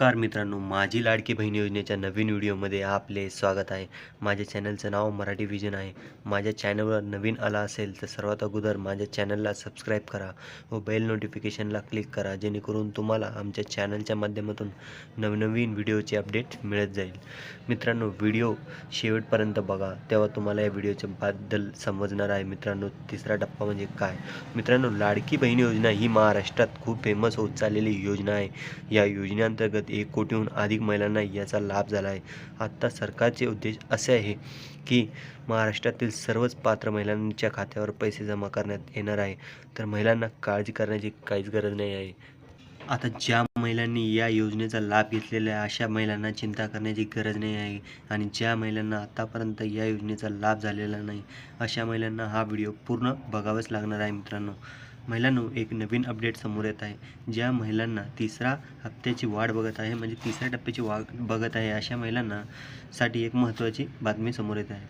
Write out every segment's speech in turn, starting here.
नमस्कार मित्रांनो माझी लाडकी बहीण योजनेच्या नवीन व्हिडिओमध्ये आपले स्वागत आहे. माझ्या चॅनलचं नाव मराठी विजन आहे. माझ्या चॅनलवर नवीन आला असेल तर सर्वात अगोदर माझ्या चॅनलला सबस्क्राईब करा व बेल नोटिफिकेशनला क्लिक करा जेणेकरून तुम्हाला आमच्या चॅनलच्या माध्यमातून नवनवीन व्हिडिओचे अपडेट मिळत जाईल. मित्रांनो व्हिडिओ शेवटपर्यंत बघा तेव्हा तुम्हाला या व्हिडिओच्या बद्दल समजणार आहे मित्रांनो. तिसरा टप्पा म्हणजे काय? मित्रांनो लाडकी बहीण योजना ही महाराष्ट्रात खूप फेमस होत चाललेली योजना आहे. या योजनेअंतर्गत एक कोटीहून अधिक महिलांना याचा लाभ झाला आहे आत्ता सरकारचे उद्देश असे आहे की महाराष्ट्रातील सर्वच पात्र महिलांच्या खात्यावर पैसे जमा करण्यात येणार आहे. तर महिलांना काळजी करण्याची काहीच गरज नाही आहे. आता ज्या महिलांनी या योजनेचा लाभ घेतलेला आहे अशा महिलांना चिंता करण्याची गरज नाही आहे. आणि ज्या महिलांना आतापर्यंत या योजनेचा लाभ झालेला नाही अशा महिलांना हा व्हिडिओ पूर्ण बघावाच लागणार आहे मित्रांनो. महिलांनो एक नवीन अपडेट समोर येत आहे ज्या महिलांना तिसरा हप्त्याची वाढ बघत आहे म्हणजे तिसऱ्या टप्प्याची वाढ बघत आहे अशा महिलांना साठी एक महत्त्वाची बातमी समोर येत आहे.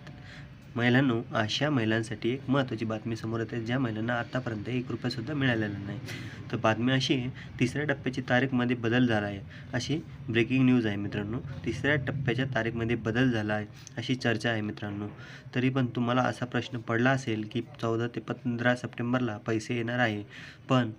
महिलांनो अशा महिलांसाठी एक महत्त्वाची बातमी समोर येते ज्या महिलांना आत्तापर्यंत एक रुपयासुद्धा मिळालेला नाही. तर बातमी अशी आहे तिसऱ्या टप्प्याची तारीखमध्ये बदल झाला आहे. अशी ब्रेकिंग न्यूज आहे मित्रांनो तिसऱ्या टप्प्याच्या तारीखमध्ये बदल झाला आहे अशी चर्चा आहे मित्रांनो. तरी पण तुम्हाला असा प्रश्न पडला असेल की चौदा ते पंधरा सप्टेंबरला पैसे येणार आहे पण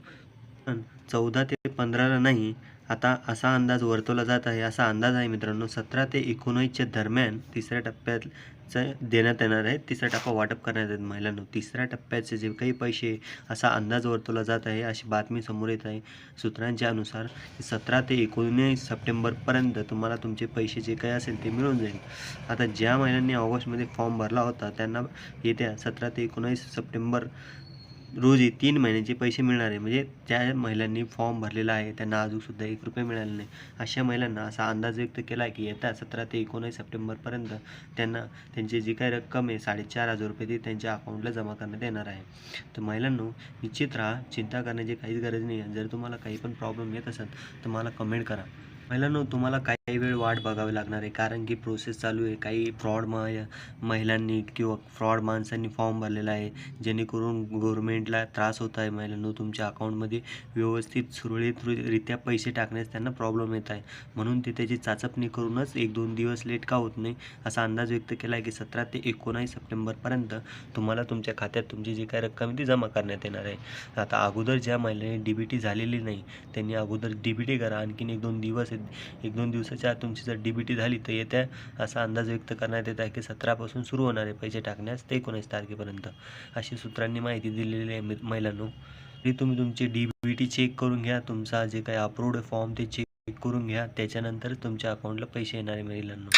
पण चौदा ते पंधराला नाही आता असा अंदाज वर्तवला जात आहे असा अंदाज आहे मित्रांनो. सतरा ते एकोणीसच्या दरम्यान तिसऱ्या टप्प्याचं देण्यात येणार आहे. तिसरा टप्पा वाटप करण्यात येत महिलांनो. तिसऱ्या टप्प्याचे जे काही पैसे असा अंदाज वर्तवला जात आहे अशी बातमी समोर येत आहे. सूत्रांच्या अनुसार सतरा ते एकोणीस सप्टेंबरपर्यंत तुम्हाला तुमचे पैसे जे काही असेल ते मिळून जाईल. आता ज्या महिलांनी ऑगस्टमध्ये फॉर्म भरला होता त्यांना येत्या सतरा ते एकोणीस सप्टेंबर रोजी तीन महिन्यांचे पैसे मिळणार. आहे म्हणजे ज्या महिलांनी फॉर्म भरलेला आहे त्यांना अजूनसुद्धा एक रुपये मिळाले नाही. अशा महिलांना असा अंदाज व्यक्त केला आहे की येत्या सतरा ते एकोणीस सप्टेंबरपर्यंत त्यांना त्यांची जी काही रक्कम आहे साडेचार हजार रुपये ती त्यांच्या अकाउंटला जमा करण्यात येणार आहे. तर महिलांनो निश्चित राहा चिंता करण्याची काहीच गरज नाही आहे. जर तुम्हाला काही पण प्रॉब्लेम येत असेल तर मला कमेंट करा. महिलांनो तुम्हाला काही वेळ वाट बघावी लागणार आहे. कारण की प्रोसेस चालू आहे. काही फ्रॉड म महिलांनी किंवा फ्रॉड माणसांनी फॉर्म भरलेला आहे. जेणेकरून गव्हर्मेंटला त्रास होत आहे महिलांनो. तुमच्या अकाउंटमध्ये व्यवस्थित सुरळीतरित्या पैसे टाकण्यास त्यांना प्रॉब्लेम येत आहे. म्हणून ते त्याची चाचपणी करूनच एक दोन दिवस लेट का होत नाही असा अंदाज व्यक्त केला आहे की सतरा ते एकोणावीस सप्टेंबरपर्यंत तुम्हाला तुमच्या खात्यात तुमची जी काही रक्कम आहे ती जमा करण्यात येणार आहे. आता अगोदर ज्या महिलांनी डी बी टी झालेली नाही त्यांनी अगोदर डी बी टी करा. आणखीन एक दोन दिवस एक दोन दिवसाच्या आत तुमची जर डी बी टी झाली तर येत्या असा अंदाज व्यक्त करण्यात येत आहे की सतरापासून सुरू होणार आहे पैसे टाकण्यास ते एकोणीस तारखेपर्यंत. अशी सूत्रांनी माहिती दिलेली आहे महिलांनो. तरी तुम्ही तुमची डी बी टी चेक करून घ्या. तुमचा जे काही अप्रूव्ड फॉर्म ते चेक करून घ्या. त्याच्यानंतर तुमच्या अकाउंटला पैसे येणार आहे महिलांनो.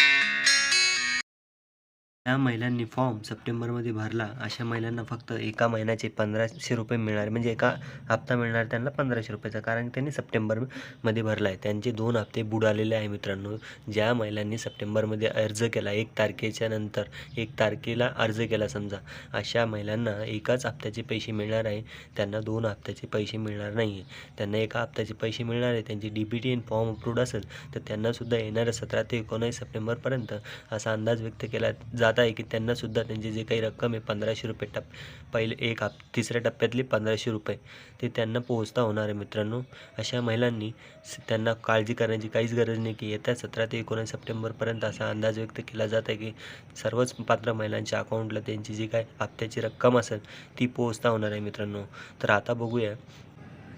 ज्या महिलांनी फॉर्म सप्टेंबरमध्ये भरला. अशा महिलांना फक्त एका महिन्याचे पंधराशे रुपये मिळणार म्हणजे एका हप्ता मिळणार त्यांना पंधराशे रुपयाचा. कारण त्यांनी सप्टेंबरमध्ये भरला आहे. त्यांचे दोन हप्ते बुडालेले आहे मित्रांनो. ज्या महिलांनी सप्टेंबरमध्ये अर्ज केला एक तारखेच्या नंतर एक तारखेला अर्ज केला समजा अशा महिलांना एकाच हप्त्याचे पैसे मिळणार आहे. त्यांना दोन हप्त्याचे पैसे मिळणार नाही आहे त्यांना एका हप्त्याचे पैसे मिळणार आहे. त्यांची D B T N form approved असेल तर त्यांनासुद्धा येणाऱ्या सतरा ते एकोणीस सप्टेंबरपर्यंत असा अंदाज व्यक्त केला जात आहे की त्यांनासुद्धा त्यांची जे काही रक्कम आहे पंधराशे रुपये टप पहिले एक हप तिसऱ्या टप्प्यातली पंधराशे रुपये ते त्यांना पोहोचता होणार आहे मित्रांनो. अशा महिलांनी त्यांना काळजी करण्याची काहीच गरज नाही की येत्या सतरा ते एकोणीस सप्टेंबरपर्यंत असा अंदाज व्यक्त केला जात आहे की सर्वच पात्र महिलांच्या अकाउंटला त्यांची जी काय हप्त्याची रक्कम असेल ती पोहोचता होणार आहे मित्रांनो. तर आता बघूया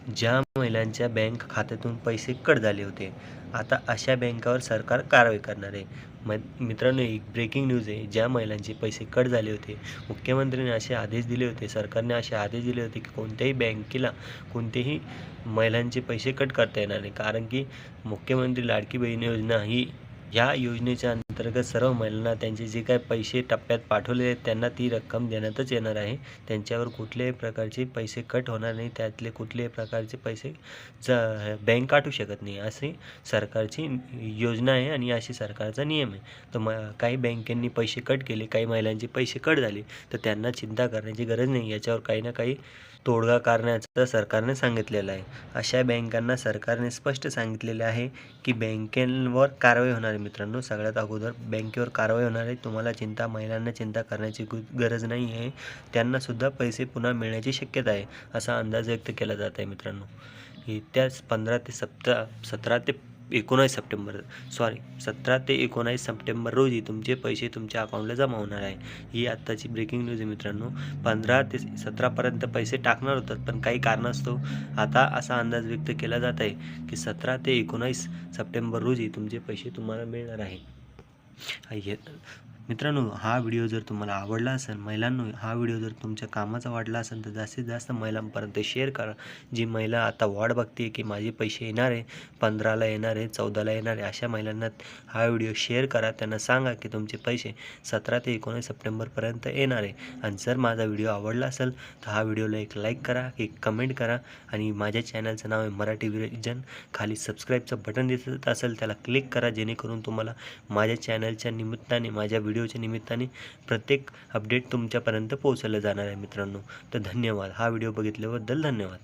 ज्या महिलांच्या बँक खात्यातून पैसे कट झाले होते आता अशा बँकावर सरकार कारवाई करणार आहे. म मित्रांनो एक ब्रेकिंग न्यूज आहे. ज्या महिलांचे पैसे कट झाले होते मुख्यमंत्र्यांनी असे आदेश दिले होते सरकारने असे आदेश दिले होते की कोणत्याही बँकेला कोणतेही महिलांचे पैसे कट करता येणार नाही. कारण की मुख्यमंत्री लाडकी बहीण योजना ही या योजनेच्या अंतर्गत सर्व महिलांना त्यांचे जे काही पैसे टप्प्यात पाठवले आहेत त्यांना ती रक्कम देण्यातच येणार आहे. त्यांच्यावर कुठल्याही प्रकारचे पैसे कट होणार नाही. त्यातले कुठल्याही प्रकारचे पैसे ज बँक काटू शकत नाही. अशी सरकारची योजना आहे आणि अशी सरकारचा नियम आहे. तर म काही बँकेंनी पैसे कट केले काही महिलांचे पैसे कट झाले तर त्यांना चिंता करण्याची गरज नाही. याच्यावर काही ना काही तोडगा करण्याचं सरकारने सांगितलेलं आहे. अशा बँकांना सरकारने स्पष्ट सांगितलेले आहे की बँकेवर कारवाई होणार आहे मित्रांनो सगळ्यात अगोदर बँकेवर कारवाई होणार आहे. तुम्हाला चिंता महिलांना चिंता करण्याची गरज नाही आहे. त्यांनासुद्धा पैसे पुन्हा मिळण्याची शक्यता आहे असा अंदाज व्यक्त केला जात आहे मित्रांनो. त्याच पंधरा ते सप्ता सतरा ते एकोणावीस सप्टेंबर सॉरी सतरा ते एकोणावीस सप्टेंबर रोजी तुमचे पैसे तुमच्या अकाउंटला जमा होणार आहे. ही आत्ताची ब्रेकिंग न्यूज आहे मित्रांनो. पंधरा ते सतरापर्यंत पैसे टाकणार होतात पण काही कारणास्तव आता असा अंदाज व्यक्त केला जात आहे की सतरा ते एकोणावीस सप्टेंबर रोजी तुमचे पैसे तुम्हाला मिळणार आहे. हे- मित्रांनो हा व्हिडिओ जर तुम्हाला आवडला असेल महिलांनो हा व्हिडिओ जर तुमच्या कामाचा वाटला असेल तर जास्तीत जास्त महिलांपर्यंत शेअर करा. जी महिला आता वाट बघते की माझे पैसे येणार आहे पंधराला येणार आहे चौदाला येणार आहे अशा महिलांना हा व्हिडिओ शेअर करा. त्यांना सांगा की तुमचे पैसे सतरा ते एकोणीस सप्टेंबरपर्यंत येणार आहे. आणि जर माझा व्हिडिओ आवडला असेल तर हा व्हिडिओला एक लाईक करा एक कमेंट करा. आणि माझ्या चॅनलचं नाव आहे मराठी विजन खाली सबस्क्राईबचं बटन दिसत असेल त्याला क्लिक करा जेणेकरून तुम्हाला माझ्या चॅनलच्या निमित्ताने माझ्या व्हिडिओ व्हिडिओच्या निमित्ताने प्रत्येक अपडेट तुमच्यापर्यंत पोहोचवलं जाणार आहे मित्रांनो. तर धन्यवाद. हा व्हिडिओ बघितल्याबद्दल धन्यवाद.